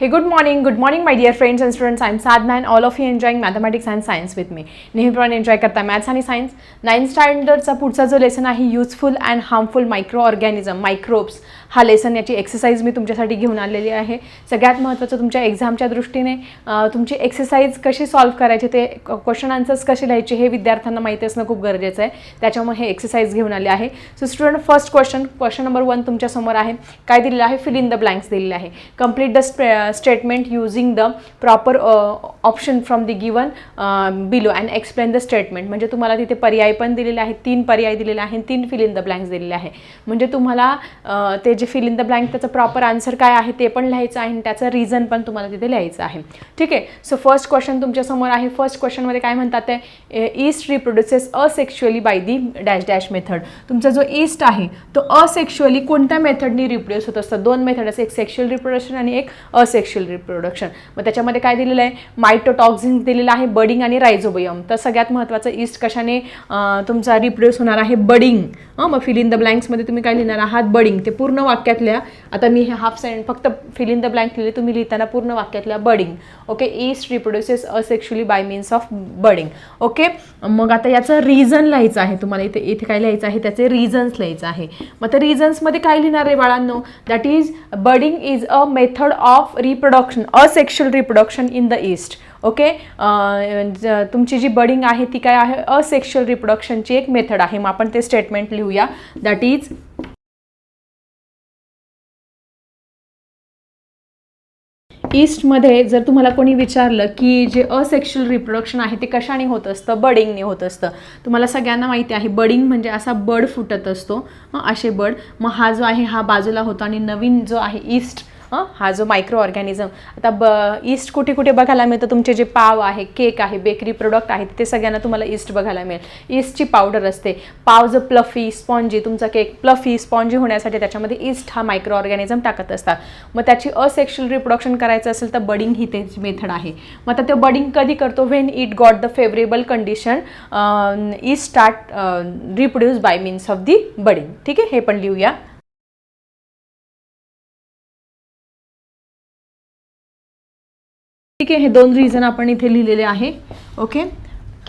Hey good morning good morning my dear friends and students I am sad man all of you enjoying mathematics and science with me नेहमीप्रमाणे enjoy करता maths आणि science ninth स्टँडर्डचा पुढचा जो lesson आहे useful and harmful micro organism microbes हा lesson याची exercise मी तुमच्यासाठी घेऊन आलेली आहे. सगळ्यात महत्त्वाचं तुमच्या एक्झामच्या दृष्टीने तुमची एक्सरसाइज कशी सॉल्व्ह करायची ते क्वेश्चन आन्सर्स कसे लिहायचे हे विद्यार्थ्यांना माहिती असणं खूप गरजेचं आहे. त्याच्यामुळे हे एक्सरसाइज घेऊन आले आहे. So student first question question number one तुमच्यासमोर आहे. काय दिलेलं आहे? फिल इन द ब्लँक्स दिलेले आहे. Complete the statement using the proper option from the given below and explain the statement म्हणजे तुम्हाला तिथे पर्याय पण दिलेले आहेत तीन पर्याय दिलेले आहेत तीन फिल इन द ब्लँक्स दिलेले आहे. म्हणजे तुम्हाला ते म्हणजे फिल इन द ब्लँक त्याचं प्रॉपर आन्सर काय आहे ते पण लिहायचं आहे आणि त्याचं रिझन पण तुम्हाला तिथे लिहायचं आहे. ठीक आहे? सो फर्स्ट क्वेश्चन तुमच्यासमोर आहे. फर्स्ट क्वेश्चनमध्ये काय म्हणतात ते? Yeast reproduces asexually by the dash dash method तुमचा जो ईस्ट आहे तो असेक्शुअली कोणत्या मेथडनी रिप्रोड्यूस होत असतं? दोन मेथड असं एक सेक्शुअल रिप्रोडक्शन आणि एक असेक्शुअल रिप्रोडक्शन मग त्याच्यामध्ये काय दिलेलं आहे? मायटोटॉक्झिन दिलेलं आहे बडिंग आणि रायझोबियम तर सगळ्यात महत्त्वाचं ईस्ट कशाने तुमचा रिप्रोड्यूस होणार आहे? बडिंग मग फिल इन द ब्लँक्समध्ये तुम्ही काय लिहिणार आहात? बडिंग ते पूर्ण वाक्यातल्या आता मी हे हाफ सेंट फक्त फिल इन द ब्लँक लिहिले तुम्ही लिहिताना पूर्ण वाक्यातल्या budding okay yeast reproduces asexually by means of budding okay मग आता याचं रिझन लिहायचं आहे तुम्हाला. इथे इथे काय लिहायचं आहे? त्याचे रिझन्स लिहायचं आहे. मग तर रिझन्समध्ये काय लिहिणार आहे बाळांनो? That is budding is a method of reproduction asexual reproduction in the yeast okay तुमची जी बडिंग आहे ती काय आहे? असेक्शुअल रिप्रोडक्शनची एक मेथड आहे. मग आपण ते स्टेटमेंट लिहूया. दॅट इज ईस्टमध्ये जर तुम्हाला कोणी विचारलं की जे असेक्शुअल रिप्रोडक्शन आहे ते कशाने होत असतं? बडिंगने होत असतं. तुम्हाला सगळ्यांना माहिती आहे बडिंग म्हणजे असा बड फुटत असतो. असे बड मग हा जो आहे हा बाजूला होतो आणि नवीन जो आहे ईस्ट हं, हा जो मायक्रो ऑर्गॅनिझम आता ब ईस्ट कुठे कुठे बघायला मिळतं? तुमचे जे पाव आहे केक आहे बेकरी प्रोडक्ट आहेत ते सगळ्यांना तुम्हाला ईस्ट बघायला मिळेल. ईस्टची पावडर असते. पाव जो प्लफी स्पॉन्जी तुमचा केक प्लफी स्पॉन्जी होण्यासाठी त्याच्यामध्ये ईस्ट हा मायक्रो ऑर्गॅनिझम टाकत असतात. मग त्याची असेक्शुअल रिप्रोडक्शन करायचं असेल तर बडिंग ही त्याची मेथड आहे. मग आता ते बडिंग कधी करतो? When it got the favourable condition is start reproduce by means of the budding ठीक आहे? हे पण लिहूया. ठीक आहे हे दोन रिझन आपण इथे लिहिलेले आहे. ओके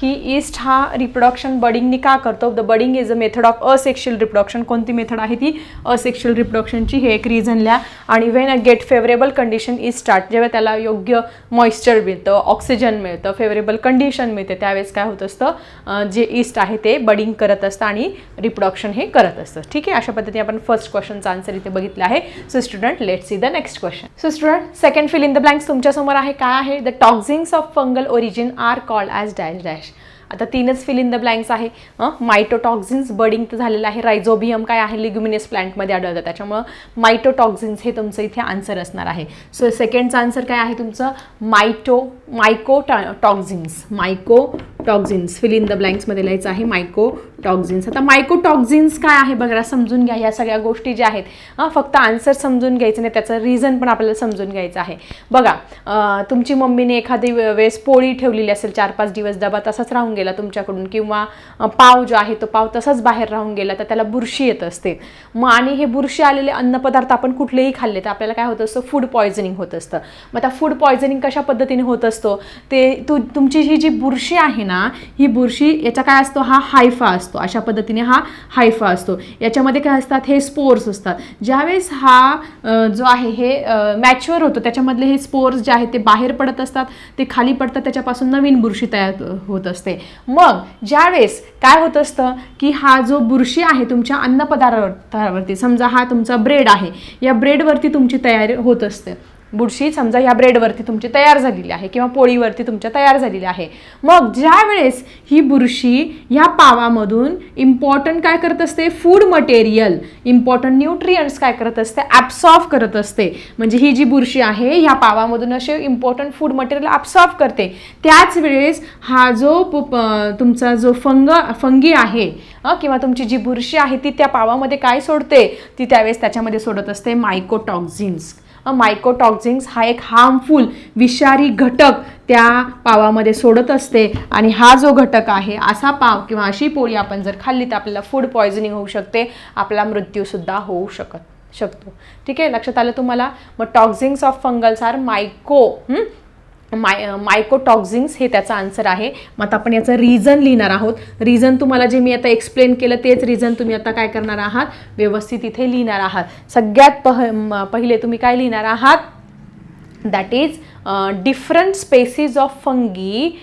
की ईस्ट हा रिप्रोडक्शन बडिंगनी का करतो? The budding is a method of asexual reproduction कोणती मेथड आहे ती? असेक्शुअल रिप्रोडक्शनची हे एक रिझन लिहा. आणि when a get favourable condition is start जेव्हा त्याला योग्य मॉइश्चर मिळतं ऑक्सिजन मिळतं फेवरेबल कंडिशन मिळते त्यावेळेस काय होत असतं? जे ईस्ट आहे ते बडिंग करत असतं आणि रिप्रोडक्शन हे करत असतं. ठीक आहे? अशा पद्धतीने आपण फर्स्ट क्वेश्चनचा आन्सर इथे बघितला आहे. So student let see the next question so student second fill in the blanks तुमच्यासमोर आहे. काय आहे? The toxins of fungal origin are called as dash dash आता तीनच फिल इन द ब्लँक्स आहे. मायटोटॉक्झिन्स बडिंग तर झालेलं आहे. रायझोबियम काय आहे? लिग्युमिनियस प्लांटमध्ये आढळतं. त्याच्यामुळं मायटोटॉक्झिन्स हे तुमचं इथे आन्सर असणार आहे. सो सेकंडचं आन्सर काय आहे तुमचं? Myco mycotoxins mycotoxins fill in the ब्लँक्समध्ये लिहायचं आहे मायको टॉक्झिन्स आता मायको टॉक्झिन्स काय आहे बघा समजून घ्या ह्या सगळ्या गोष्टी ज्या आहेत. हां फक्त आन्सर समजून घ्यायचं नाही त्याचं रिझन पण आपल्याला समजून घ्यायचं आहे. बघा तुमची मम्मीने एखादी वेळेस पोळी ठेवलेली असेल चार पाच दिवस डबा तसाच राहून गेला तुमच्याकडून. किंवा पाव जो आहे तो पाव तसाच बाहेर राहून गेला तर त्याला बुरशी येत असते. मग आणि हे बुरशी आलेले अन्नपदार्थ आपण कुठलेही खाल्ले तर आपल्याला काय होत असतं? फूड पॉयझनिंग होत असतं. मग आता फूड पॉयझनिंग कशा पद्धतीने होत असतो? ते तू तुमची ही जी बुरशी आहे ना ही बुरशी याचा काय असतो? हा हायफा असतो. अशा पद्धतीने हा हायफा असतो. याच्यामध्ये काय असतात? हे स्पोर्स असतात. ज्यावेळेस हा जो आहे हे मॅच्युअर होतो त्याच्यामधले हे स्पोर्स जे आहेत ते बाहेर पडत असतात ते खाली पडतात त्याच्यापासून नवीन बुरशी तयार होत असते. मग ज्यावेळेस काय होत असतं? की हा जो बुरशी आहे तुमच्या अन्नपदार्थावरती समजा हा तुमचा ब्रेड आहे या ब्रेडवरती तुमची तयारी होत असते. बुरशी समजा ह्या ब्रेडवरती तुमची तयार झालेली आहे किंवा पोळीवरती तुमच्या तयार झालेली आहे. मग ज्या वेळेस ही बुरशी ह्या पावामधून इम्पॉर्टंट काय करत असते? फूड मटेरियल इम्पॉर्टंट न्यूट्रियंट्स काय करत असते? ॲब्सॉर्ब करत असते. म्हणजे ही जी बुरशी आहे ह्या पावामधून असे इम्पॉर्टंट फूड मटेरियल ॲब्सॉर्ब करते. त्याच वेळेस हा जो तुमचा जो फंग फंगी आहे किंवा तुमची जी बुरशी आहे ती त्या पावामध्ये काय सोडते? ती त्यावेळेस त्याच्यामध्ये सोडत असते मायकोटॉक्झिन्स मायकोटॉक्झिन्स हा एक हार्मफुल विषारी घटक त्या पावामध्ये सोडत असते. आणि हा जो घटक आहे असा पाव किंवा अशी पोळी आपण जर खाल्ली तर आपल्याला फूड पॉयझनिंग होऊ शकते. आपला मृत्यूसुद्धा होऊ शकत शकतो. ठीक आहे? लक्षात आलं तुम्हाला? मग toxins of fungals are myco my mycotoxins हे त्याचा आन्सर आहे. मग आता आपण याचं रिझन लिहिणार आहोत. रिझन तुम्हाला जे मी आता एक्सप्लेन केलं तेच रिझन तुम्ही आता काय करणार आहात? व्यवस्थित इथे लिहिणार आहात. सगळ्यात पह म- पहिले तुम्ही काय लिहिणार आहात? That is different species of fungi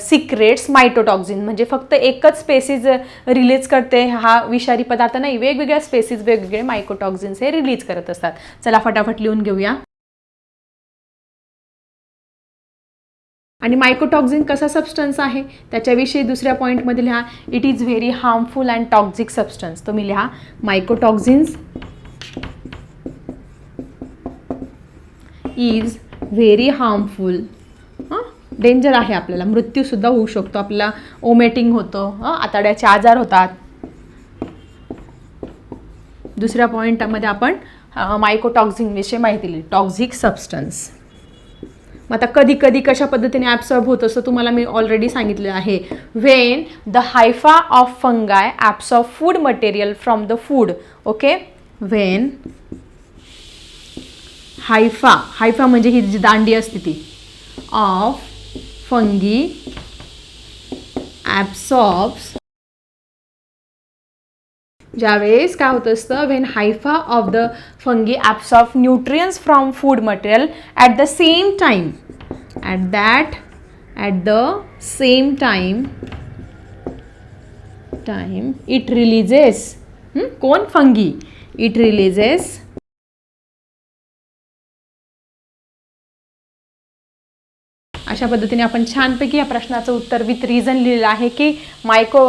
secrets mycotoxin म्हणजे फक्त एकच स्पेसीज रिलीज करते हा विषारी पदार्थ नाही. वेगवेगळ्या स्पेसीज वेगवेगळे मायकोटॉक्झिन्स हे रिलीज करत असतात. चला फटाफट लिहून घेऊया. आणि मायकोटॉक्झिन कसा सबस्टन्स आहे त्याच्याविषयी दुसऱ्या पॉईंटमध्ये लिहा. It is very harmful and toxic substance तुम्ही लिहा मायकोटॉक्झिन्स इज व्हेरी हार्मफुल हां? डेंजर आहे आपल्याला. मृत्यूसुद्धा होऊ शकतो. आपल्याला ओमेटिंग होतं. हां? आतड्याचे आजार होतात. दुसऱ्या पॉईंटमध्ये आपण मायकोटॉक्झिनविषयी माहिती लिहिली टॉक्झिक सबस्टन्स मग आता कधी कधी कशा पद्धतीने ॲब्सॉर्ब होत असं तुम्हाला मी ऑलरेडी सांगितलं आहे. When the hypha of fungi absorb food material from the food okay when hypha hypha म्हणजे ही जी दांडी असते ती ऑफ फंगी ॲब्सॉर्ब्स ज्यावेळेस काय होत असतं when hypha of the fungi absorb nutrients from food material at the same time at that at the same time time it releases कोण? Fungi it releases अशा पद्धतीने आपण छानपैकी या प्रश्नाचं उत्तर विथ रिझन लिहिलेलं आहे की myco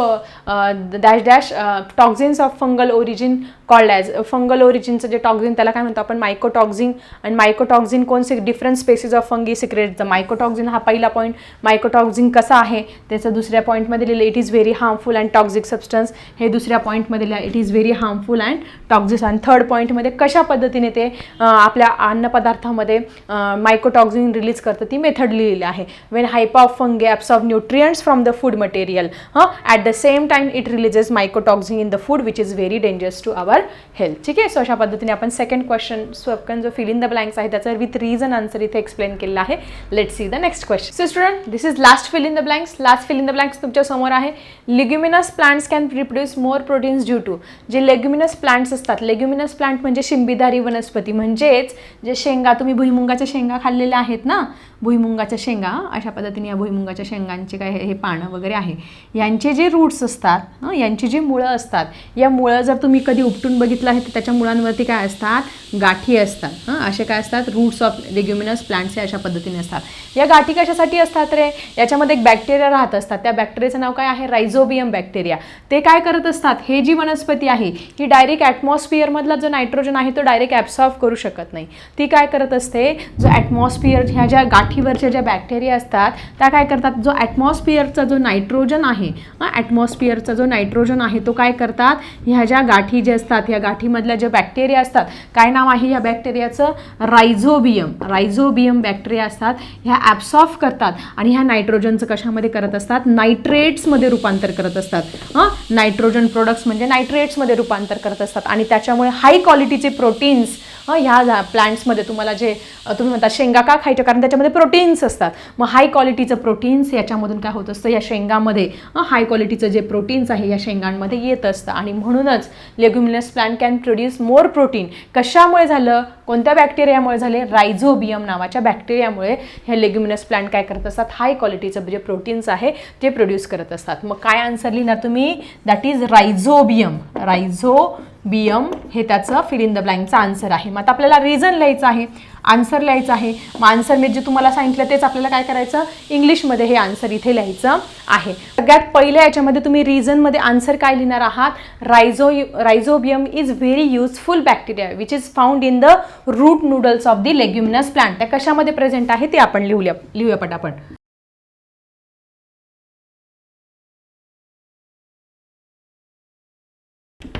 dash dash toxins of fungal origin called as fungal ओरिजिनचं जे टॉक्झिन त्याला काय म्हणतो आपण? मायकोटॉक्झिन आणि mycotoxin कोणसे different species of fungi secret the mycotoxin हा पहिला पॉईंट मायकोटॉक्झिन कसा आहे? त्याचं दुसऱ्या पॉईंटमध्ये लिहिलं it is very harmful and toxic substance हे दुसऱ्या पॉईंटमध्ये लिहिलं it is very harmful and toxic आणि थर्ड पॉईंटमध्ये कशा पद्धतीने ते आपल्या अन्नपदार्थामध्ये मायकोटॉक्झिन रिलीज करतं ती मेथड लिहिलेली आहे. When hypha of fungi of nutrients from the food material हां? At the same time it releases mycotoxin in the food which is very dangerous to our health ठीक आहे? सो अशा पद्धतीने आपण सेकंड क्वेश्चन स्वपकन जो fill in the blanks आहे त्याचा with reason answer इथे एक्सप्लेन केलेला आहे. Let see the next question so student this is last fill in the blanks last fill in the blanks तुमच्यासमोर आहे. Leguminous plants can reproduce more proteins due to जे leguminous plants असतात. Leguminous plant म्हणजे शिंबीदारी वनस्पती. म्हणजेच जे शेंगा तुम्ही भुईमुंगाच्या शेंगा खाल्लेल्या आहेत ना? भुईमुंगाच्या शेंगा अशा पद्धतीने या भुईमुंगाच्या शेंगांचे काय हे पानं वगैरे आहे. यांचे जे रूट्स असतात यांची जी मुळं असतात या मुळं जर तुम्ही कधी उपटून बघितलं आहे तर त्याच्या मुळांवरती काय असतात? गाठी असतात हां असे काय असतात? रूट्स ऑफ लेग्युमिनस प्लांट्स हे अशा पद्धतीने असतात. या गाठी कशासाठी असतात रे? याच्यामध्ये एक बॅक्टेरिया राहत असतात. त्या बॅक्टेरियाचं नाव काय आहे? रायझोबियम बॅक्टेरिया ते काय करत असतात? हे जी वनस्पती आहे ही डायरेक्ट ॲटमॉस्फिअरमधला जो नायट्रोजन आहे तो डायरेक्ट ॲब्सॉर्ब करू शकत नाही. ती काय करत असते? जो ॲटमॉस्फिअर ह्या ज्या गाठीवरच्या ज्या बॅक्टेरिया असतात त्या काय करतात? जो ॲटमॉस्फिअरचा जो नायट्रोजन आहे ॲटमॉस्फिअरचा जो नायट्रोजन आहे तो काय करतात? ह्या ज्या गाठी ज्या असतात ह्या गाठीमधल्या ज्या बॅक्टेरिया असतात काय नाव आहे या बॅक्टेरियाचं रायझोबियम रायझोबियम बॅक्टेरिया असतात ह्या ॲब्सॉफ करतात आणि ह्या नायट्रोजनचं कशामध्ये करत असतात? नायट्रेट्समध्ये रूपांतर करत असतात. हां? नायट्रोजन प्रोडक्ट्स म्हणजे नायट्रेट्समध्ये रूपांतर करत असतात. आणि त्याच्यामुळे हाय क्वालिटीचे प्रोटीन्स ह्या प्लांट्समध्ये तुम्हाला जे तुम्ही म्हणता शेंगा का खायच्या? कारण त्याच्यामध्ये प्रोटीन्स असतात. मग हाय क्वालिटीचं प्रोटीन्स याच्यामधून काय होत असतं? या शेंगामध्ये हाय क्वालिटीचं जे प्रोटीन्स आहे या शेंगांमध्ये येत असतं. आणि म्हणूनच leguminous plant can produce more protein कशामुळे झालं? कोणत्या बॅक्टेरियामुळे झाले? रायझोबियम नावाच्या बॅक्टेरियामुळे हे लेग्युमिनस प्लांट काय करत असतात? हाय क्वालिटीचं जे प्रोटीन्स आहे ते प्रोड्यूस करत असतात. मग काय आन्सर लिहिणार तुम्ही? That is rhizobium rhizo rhizobium हे त्याचं फिल इन द ब्लँकचं आन्सर आहे. मग आता आपल्याला रिझन लिहायचं आहे. आन्सर लिहायचं आहे. मग आन्सर मी जे तुम्हाला सांगितलं तेच आपल्याला काय करायचं? इंग्लिशमध्ये हे आन्सर इथे लिहायचं आहे. सगळ्यात पहिल्या याच्यामध्ये तुम्ही रिझनमध्ये आन्सर काय लिहिणार आहात? Rhizo rhizobium is very useful bacteria which is found in the root nodules of the leguminous plant त्या कशामध्ये प्रेझेंट आहे ते आपण लिहूया लिहूया पटापट.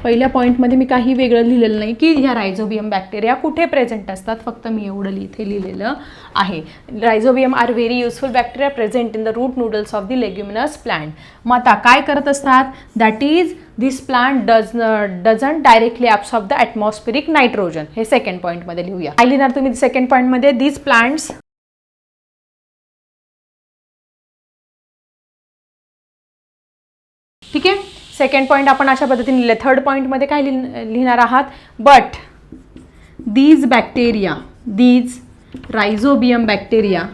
पहिल्या पॉईंटमध्ये मी काही वेगळं लिहिलेलं नाही की ह्या रायझोबियम बॅक्टेरिया कुठे प्रेझेंट असतात फक्त मी एवढं इथे लिहिलेलं आहे. Rhizobium are very useful bacteria present in the root nodules of the leguminous plant मग आता काय करत असतात? That is this plant does doesn't directly absorb the atmospheric nitrogen हे सेकंड पॉईंटमध्ये लिहूया. आय लिहिणार तुम्ही सेकंड पॉईंटमध्ये दिस प्लांट्स सेकंड पॉईंट आपण अशा पद्धतीने लिहिले थर्ड पॉईंटमध्ये काय लिहि लिहिणार आहात? But these bacteria these rhizobium bacteria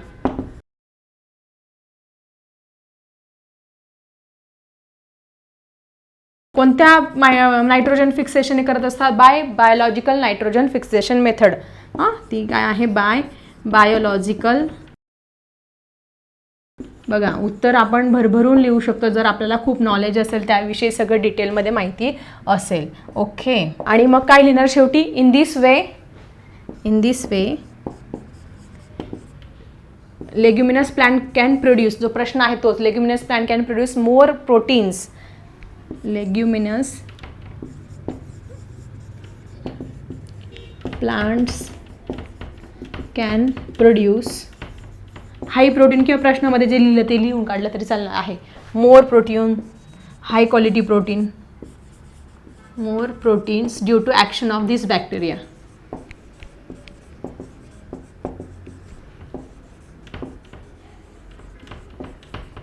कोणत्या माय नायट्रोजन फिक्सेशन करत असतात? By biological nitrogen fixation method हां ती काय आहे? बाय बायोलॉजिकल बघा उत्तर आपण भरभरून लिहू शकतो जर आपल्याला खूप नॉलेज असेल त्याविषयी सगळं डिटेलमध्ये माहिती असेल. ओके आणि मग काय लिहिणार शेवटी? In this way in this way leguminous plant can produce जो प्रश्न आहे तोच leguminous plant can produce more proteins leguminous plants can produce high protein किंवा प्रश्नामध्ये जे लिहिलं ते लिहून काढलं तरी चालणार आहे. More protein high quality protein more proteins due to action of this bacteria.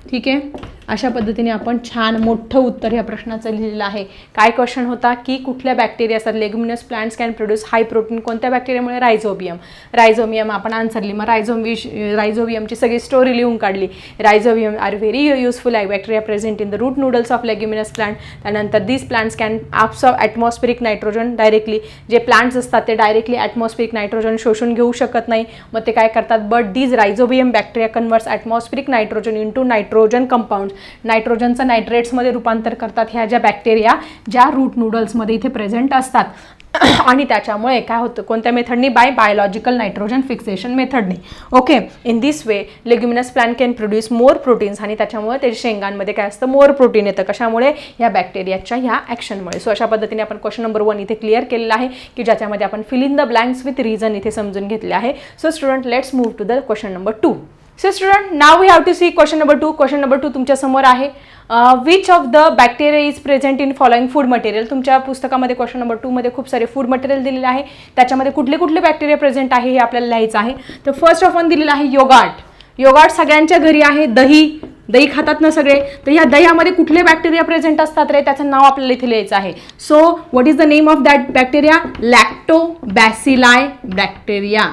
ठीक आहे? अशा पद्धतीने आपण छान मोठं उत्तर ह्या प्रश्नाचं लिहिलेलं आहे. काय क्वेश्चन होता? की कुठल्या बॅक्टेरिया असतात? Leguminous plants can produce high protein कोणत्या बॅक्टेरियामुळे रायझोबियम रायझोमियम आपण आन्सर लिहि मग रायझोमिश रायझोबियमची सगळी स्टोरी लिहून काढली. रायझोबियम आर व्हेरी युजफुल आहे bacteria present in the root nodules of leguminous plant त्यानंतर these plants can of atmospheric nitrogen directly जे प्लांट्स असतात ते डायरेक्टली ॲटमॉस्फेरिक नायट्रोजन शोषून घेऊ शकत नाही. मग ते काय करतात? But these rhizobium bacteria converts atmospheric nitrogen into nitrogen compound नायट्रोजनचं नायट्रेट्समध्ये रूपांतर करतात ह्या ज्या बॅक्टेरिया ज्या रूट नूडल्समध्ये इथे प्रेझेंट असतात. आणि त्याच्यामुळे काय होतं कोणत्या मेथडनी? By biological nitrogen fixation मेथडने. Okay in this way leguminous plant can produce more proteins आणि त्याच्यामुळे ते शेंगांमध्ये काय असतं? मोर प्रोटीन येतं. कशामुळे? या बॅक्टेरियाच्या ह्या ॲक्शनमुळे सो अशा पद्धतीने आपण क्वेश्चन नंबर वन इथे क्लिअर केलेला आहे की ज्याच्यामध्ये आपण fill in the blanks with reason इथे समजून घेतले आहे. So student let's move to the question number two so student now we have to see question number two question number two तुमच्यासमोर आहे. Which of the bacteria is present in following food material तुमच्या पुस्तकामध्ये question number टूमध्ये खूप सारे food material दिलेले आहे. त्याच्यामध्ये कुठले कुठले बॅक्टेरिया प्रेझेंट आहे हे आपल्याला लिहायचं आहे. तर फर्स्ट ऑफ ऑन दिलेलं आहे योगाट योगाट सगळ्यांच्या घरी आहे. दही दही खातात ना सगळे. तर ह्या दह्यामध्ये कुठले बॅक्टेरिया प्रेझेंट असतात रे? त्याचं नाव आपल्याला इथे लिहायचं आहे. So what is the name of that bacteria lactobacilli bacteria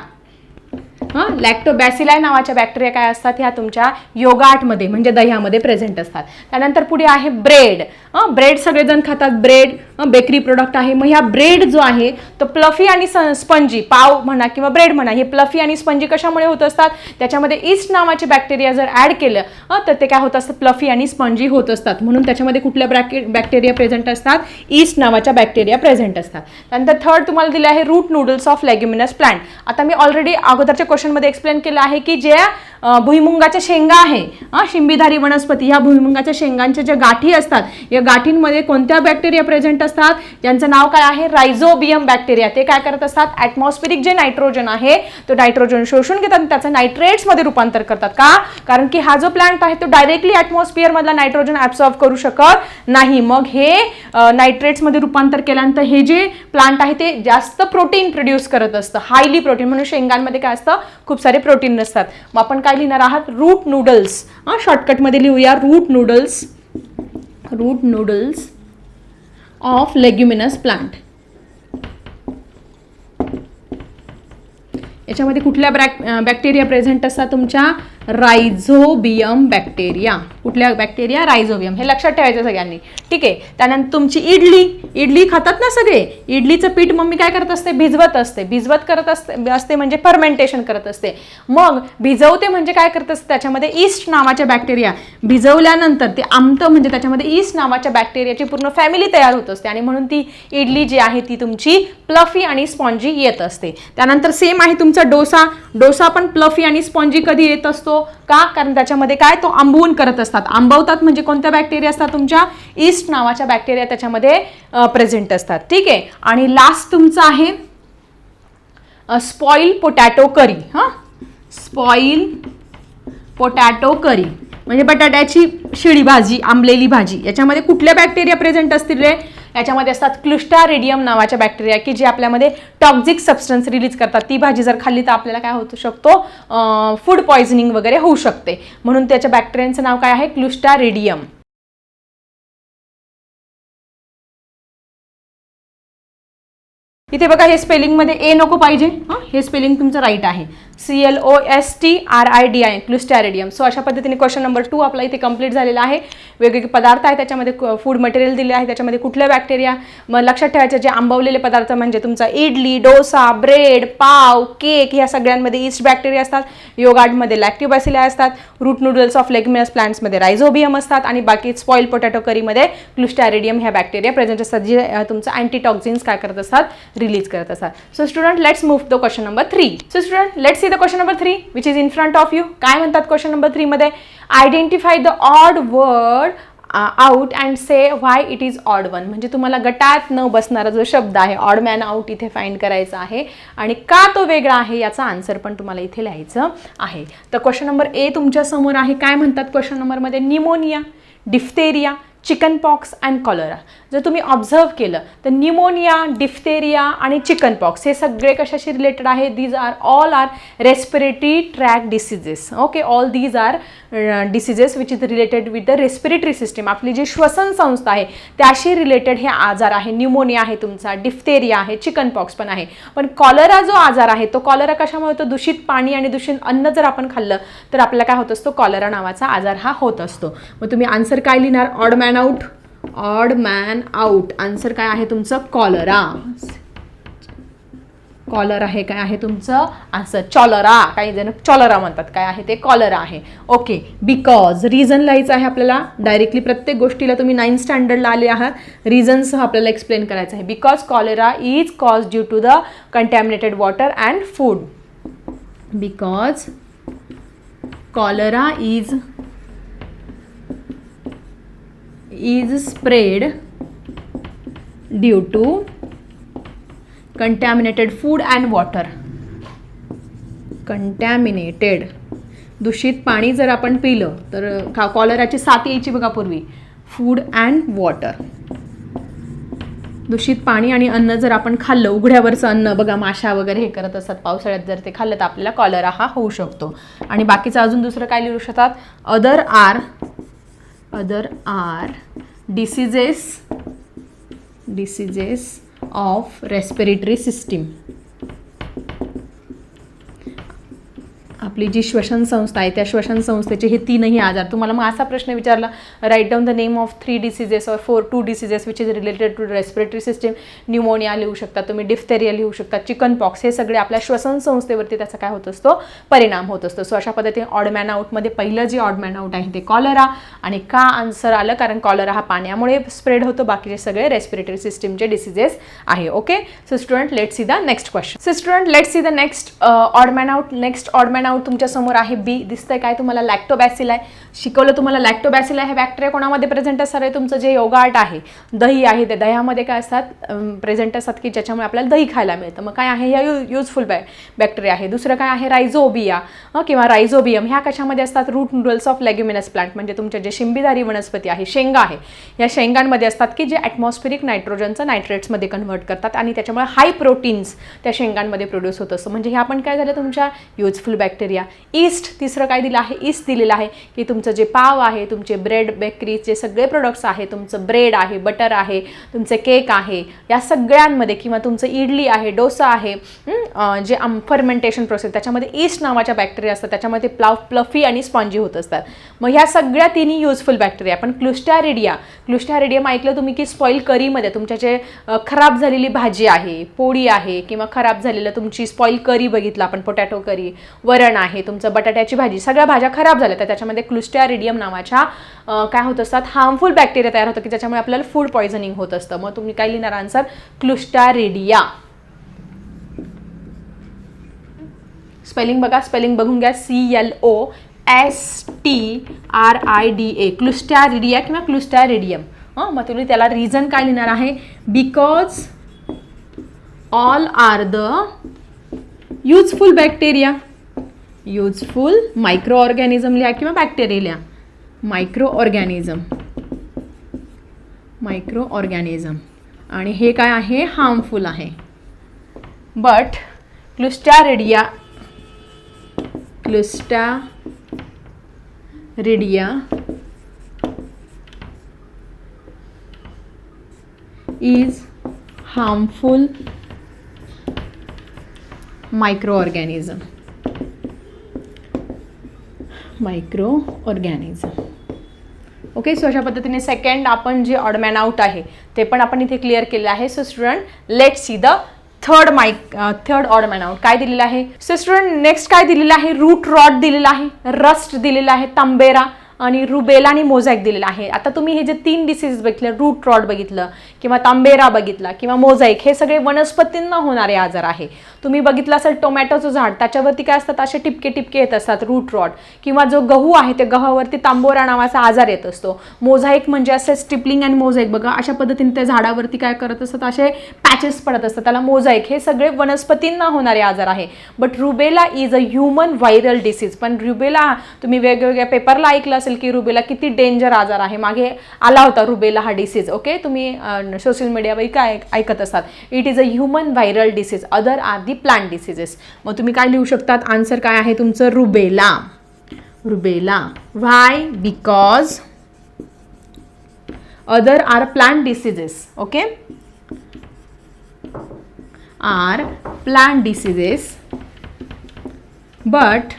हां लॅक्टोबॅसिलाय नावाच्या बॅक्टेरिया काय असतात? ह्या तुमच्या योगाटमध्ये म्हणजे दह्यामध्ये प्रेझेंट असतात. त्यानंतर पुढे आहे ब्रेड हां ब्रेड सगळेजण खातात. ब्रेड बेकरी प्रोडक्ट आहे. मग ह्या ब्रेड जो आहे तो प्लफी आणि स्पंजी पाव म्हणा किंवा ब्रेड म्हणा हे प्लफी आणि स्पंजी कशामुळे होत असतात? त्याच्यामध्ये ईस्ट नावाचे बॅक्टेरिया जर ॲड केलं तर ते काय होत असतं प्लफी आणि स्पंजी होत असतात. म्हणून त्याच्यामध्ये कुठल्या ब्रॅके बॅक्टेरिया प्रेझेंट असतात? ईस्ट नावाच्या बॅक्टेरिया प्रेझेंट असतात. त्यानंतर थर्ड तुम्हाला दिले आहे root nodules of leguminous plant आता मी ऑलरेडी अगोदरच्या क्वेश्चनमध्ये एक्सप्लेन केलं आहे की ज्या भुईमुंगाच्या शेंगा आहे शिंबीधारी वनस्पती ह्या भुईमुंगाच्या शेंगांच्या ज्या गाठी असतात या गाठींमध्ये कोणत्या बॅक्टेरिया प्रेझेंट असतात? ज्यांचं नाव काय आहे? रायझोबियम बॅक्टेरिया ते काय करत असतात? ॲटमॉस्फेरिक जे नायट्रोजन आहे तो नायट्रोजन शोषून घेतात आणि त्याचं नायट्रेट्समध्ये रूपांतर करतात. का? कारण की हा जो प्लांट आहे तो डायरेक्टली ॲटमॉस्फिअरमधला नायट्रोजन ॲब्सॉर्ब करू शकत नाही. मग हे नायट्रेट्समध्ये रूपांतर केल्यानंतर हे जे प्लांट आहे ते जास्त प्रोटीन प्रोड्यूस करत असतं. हायली प्रोटीन म्हणून शेंगांमध्ये काय असतं? खूप सारे प्रोटीन नसतात. मग आपण काय लिहिणार आहात? Root noodles. हां शॉर्टकटमध्ये लिहूया. Root noodles. Root noodles of leguminous plant. याच्यामध्ये कुठल्या ब्रॅक बॅक्टेरिया प्रेझेंट असतात तुमच्या? Rhizobium bacteria. कुठल्या बॅक्टेरिया? रायझोबियम हे लक्षात ठेवायचं सगळ्यांनी. ठीक आहे? त्यानंतर तुमची इडली. इडली खातात ना सगळे? इडलीचं पीठ मम्मी काय करत असते? भिजवत असते. भिजवत करत असते असते म्हणजे फर्मेंटेशन करत असते. मग भिजवते म्हणजे काय करत असते? त्याच्यामध्ये ईस्ट नावाच्या बॅक्टेरिया भिजवल्यानंतर ते आमतं म्हणजे त्याच्यामध्ये ईस्ट नावाच्या बॅक्टेरियाची पूर्ण फॅमिली तयार होत असते. आणि म्हणून ती इडली जी आहे ती तुमची प्लफी आणि स्पॉन्जी येत असते. त्यानंतर सेम आहे तुमचा डोसा. डोसा पण प्लफी आणि स्पॉन्जी कधी येत असतो? का? कारण त्याच्यामध्ये काय? तो आंबवून करत असतात. आंबवतात म्हणजे कोणत्या बॅक्टेरिया असतात तुमच्या? ईस्ट नावाच्या बॅक्टेरिया त्याच्यामध्ये प्रेझेंट असतात. ठीक आहे? आणि लास्ट तुमचं आहे स्पॉईल पोटॅटो करी हां? स्पॉईल पोटॅटो करी म्हणजे बटाट्याची शिळी भाजी आंबलेली भाजी याच्यामध्ये कुठल्या बॅक्टेरिया प्रेझेंट असतील रे? याच्यामध्ये असतात क्लुष्टा रेडियम नावाच्या बॅक्टेरिया की जे आपल्यामध्ये टॉक्झिक सबस्टन्स रिलीज करतात. ती भाजी जर खाल्ली तर आपल्याला काय होऊ शकतो? फूड पॉयझनिंग वगैरे होऊ शकते. म्हणून त्याच्या बॅक्टेरियांचं नाव काय आहे? क्लुष्टा रेडियम इथे बघा हे स्पेलिंगमध्ये ए नको पाहिजे. हां हे स्पेलिंग तुमचं राईट आहे. C L O S T R I D I clostridium so अशा पद्धतीने क्वेश्चन नंबर टू आपला इथे कंप्लीट झालेला आहे. वेगवेगळे पदार्थ आहे त्याच्यामध्ये फूड मटेरियल दिले आहे त्याच्यामध्ये कुठल्या बॅक्टेरिया मग लक्षात ठेवायचे जे आंबवलेले पदार्थ म्हणजे तुमचा इडली डोसा ब्रेड पाव केक ह्या सगळ्यांमध्ये ईस्ट बॅक्टेरिया असतात. योगाडमध्ये लॅक्टिबॅसिल्या असतात. रूट नूडल्स ऑफ लेगमिनस प्लांट्समध्ये रायझोबियम असतात. आणि बाकी स्पॉईल पोटॅटो करीमध्ये क्लुस्टॅरिडियम ह्या बॅक्टेरिया प्रेझेंट असतात जे तुमचं अँटीटॉक्झिन्स काय करत असतात? रिलीज करत असतात. So student let's move the question number three so student let's see the question number three which is in front of you काय म्हणतात question number थ्रीमध्ये identify the odd word out and say why it is odd one म्हणजे तुम्हाला गटात न बसणारा जो शब्द आहे ऑड मॅन आउट इथे फाइंड करायचा आहे आणि का तो वेगळा आहे याचा आन्सर पण तुम्हाला इथे लिहायचं आहे तर क्वेश्चन नंबर ए तुमच्यासमोर आहे काय म्हणतात क्वेश्चन नंबरमध्ये pneumonia diphtheria chicken pox and cholera. जर तुम्ही ऑब्झर्व केलं तर निमोनिया डिफ्थेरिया आणि चिकन पॉक्स हे सगळे कशाशी रिलेटेड आहे these are all are respiratory tract diseases okay all these are diseases which is related with the respiratory system आपली जी श्वसन संस्था आहे त्याशी रिलेटेड हे आजार आहे. न्यूमोनिया आहे तुमचा डिफ्थेरिया आहे चिकन पॉक्स पण आहे. पण कॉलरा जो आजार आहे तो कॉलरा कशामुळे होतो? दूषित पाणी आणि दूषित अन्न जर आपण खाल्लं तर आपल्याला काय होत असतो? कॉलरा नावाचा आजार हा होत असतो. मग तुम्ही आन्सर काय लिहिणार? Odd man out odd man out answer काय आहे तुमचं? कॉलरा कॉलर आहे काय आहे तुमचं? आन्सर चॉलरा काही जण चॉलरा म्हणतात. काय आहे ते? कॉलर आहे. ओके बिकॉज रिझन लिहायचं आहे आपल्याला. डायरेक्टली प्रत्येक गोष्टीला तुम्ही नाईन्थ स्टँडर्डला आले आहात. रिझन्सह आपल्याला एक्सप्लेन करायचं आहे. Because cholera is cause due to the contaminated water and food because cholera is is spread due to contaminated food and water contaminated दूषित पाणी जर आपण पिलं तर का कॉलराची साथ यायची बघा पूर्वी. फूड अँड वॉटर दूषित पाणी आणि अन्न जर आपण खाल्लं उघड्यावरचं अन्न बघा माशा वगैरे हे करत असतात पावसाळ्यात जर ते खाल्लं तर आपल्याला कॉलरा हा होऊ शकतो. आणि बाकीचं अजून दुसरं काय लिहू शकतात? Other are other are diseases diseases of respiratory system आपली जी श्वसन संस्था आहे त्या श्वसन संस्थेचे हे तीनही आजार. तुम्हाला मग असा प्रश्न विचारला write down the name of three diseases or four two diseases which is related to respiratory system pneumonia लिहू शकता तुम्ही डिफ्थेरिया लिहू शकता चिकन पॉक्स हे सगळे आपल्या श्वसन संस्थेवरती त्याचा काय होत असतो? परिणाम होत असतो. सो अशा पद्धतीने ऑडमॅन आउटमध्ये पहिलं जे ऑडमॅन आउट आहे ते कॉलरा आणि का आन्सर आलं? कारण कॉलरा हा पाण्यामुळे स्प्रेड होतो बाकीचे सगळे रेस्पिरेटरी सिस्टीमचे डिसिजेस आहे. Okay so student let see the next question so student let see the next odd man out next odd man out तुमच्यासमोर आहे बी दिसतंय काय तुम्हाला? लॅक्टोबॅसिल आहे. शिकवलं तुम्हाला लॅक्टोबॅसिल हे बॅक्टेरिया कोणामध्ये प्रेझेंट असणार आहे तुमचं जे योगा आर्ट आहे दही आहे ते दह्यामध्ये काय असतात? प्रेझेंट असतात की ज्याच्यामुळे आपल्याला दही खायला मिळतं. मग काय आहे? ह्या यू युजफुल बॅ बॅक्टेरिया आहे. दुसरं काय आहे? रायझोबिया किंवा रायझोबियम ह्या कशामध्ये असतात? Root nodules of leguminous plant म्हणजे तुमच्या जे शिंबीदारी वनस्पती आहे शेंगा आहे या शेंगांमध्ये असतात की जे ॲटमॉस्फेरिक नायट्रोजनचं नायट्रेट्समध्ये कन्व्हर्ट करतात आणि त्याच्यामुळे हाय प्रोटीन्स त्या शेंगांमध्ये प्रोड्यूस होत असतं. म्हणजे हे आपण काय झालं? तुमच्या युजफुल बॅक्टेरिया ईस्ट तिसरं काय दिलं आहे? ईस्ट दिलेलं आहे की तुमचं जे पाव आहे तुमचे ब्रेड बेकरीचे सगळे प्रोडक्ट्स आहे तुमचं ब्रेड आहे बटर आहे तुमचे केक आहे या सगळ्यांमध्ये किंवा तुमचं इडली आहे डोसा आहे जे फर्मेंटेशन प्रोसेस त्याच्यामध्ये ईस्ट नावाच्या बॅक्टेरिया असतात. त्याच्यामध्ये प्लाव प्लफी आणि स्पॉन्जी होत असतात. मग ह्या सगळ्या तिन्ही युजफुल बॅक्टेरिया पण क्लुस्टॅरिडिया क्लुस्टॅरिडियम ऐकलं तुम्ही की स्पॉईल करीमध्ये तुमच्या जे खराब झालेली भाजी आहे पोळी आहे किंवा खराब झालेलं तुमची स्पॉईल करी बघितलं आपण पोटॅटो करी वरण आहे. तुमचं बटाट्याची भाजी सगळ्या भाज्या खराब झाल्या तर त्याच्यामध्ये क्लुस्टॅरिडियम नावाच्या काय होत असतात हार्मफुल बॅक्टेरिया तयार होतं की ज्याच्यामुळे आपल्याला फूड पॉयझनिंग होत असतं. मग तुम्ही काय लिहिणार आन्सर क्लुस्टॅरिडिया स्पेलिंग बघा स्पेलिंग बघून घ्या. C L O S T R I D A clostridia किंवा क्लुस्टॅरिडियम हां मग तुम्ही त्याला रिझन काय लिहिणार आहे? Because all are the useful bacteria useful microorganism लिहा किंवा बॅक्टेरिया लिहा मायक्रो ऑर्गॅनिझम मायक्रो ऑर्गॅनिझम आणि हे काय आहे? हार्मफुल आहे. But clostridia clostridia microorganism microorganism okay so अशा पद्धतीने सेकंड आपण जे ऑडमॅन आउट आहे ते पण आपण इथे क्लिअर केले आहे. So student let see the third mike third odd man out काय दिलेलं आहे? सो स्टुडंट नेक्स्ट काय दिलेलं आहे? रूट रॉड दिलेला आहे. रस्ट दिलेला आहे. तांबेरा आणि रुबेला आणि मोझॅक दिलेला आहे. आता तुम्ही हे जे तीन डिसीज बघितले रूट रॉड बघितलं किंवा तांबेरा बघितला किंवा मोझॅक हे सगळे वनस्पतींना होणारे आजार आहे. तुम्ही बघितलं असेल टोमॅटोचं झाड त्याच्यावरती काय असतात असे टिपके टिपके येत असतात रूट रॉड किंवा जो गहू आहे त्या गव्हावरती तांबोरा नावाचा आजार येत असतो. मोझाईक म्हणजे असे स्टिपलिंग आणि मोझाईक बघा अशा पद्धतीने त्या झाडावरती काय करत असतात असे पॅचेस पडत असतात. त्याला मोझाईक हे सगळे वनस्पतींना होणारे आजार आहे. But rubella is a human viral disease पण रुबेला तुम्ही वेगवेगळ्या पेपरला ऐकलं असेल की रुबेला किती डेंजर आजार आहे. मागे आला होता रुबेला हा डिसीज ओके तुम्ही सोशल मीडियावर काय ऐकत असतात it is a human viral disease other are the plant diseases मग तुम्ही काय लिहू शकतात? आन्सर काय आहे तुमचं? Rubella. Rubella. Why because other are plant diseases okay are plant diseases but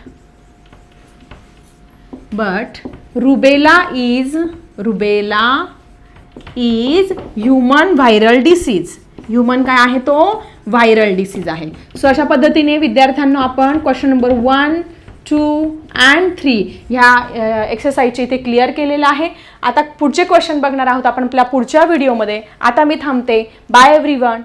but rubella is rubella is human viral disease human काय आहे तो? व्हायरल डिसीज आहे. सो अशा पद्धतीने विद्यार्थ्यांना आपण question number one two and three ह्या एक्सरसाइजचे इथे क्लिअर केलेलं आहे. आता पुढचे क्वेश्चन बघणार आहोत आपण आपल्या पुढच्या व्हिडिओमध्ये आता मी थांबते. Bye every one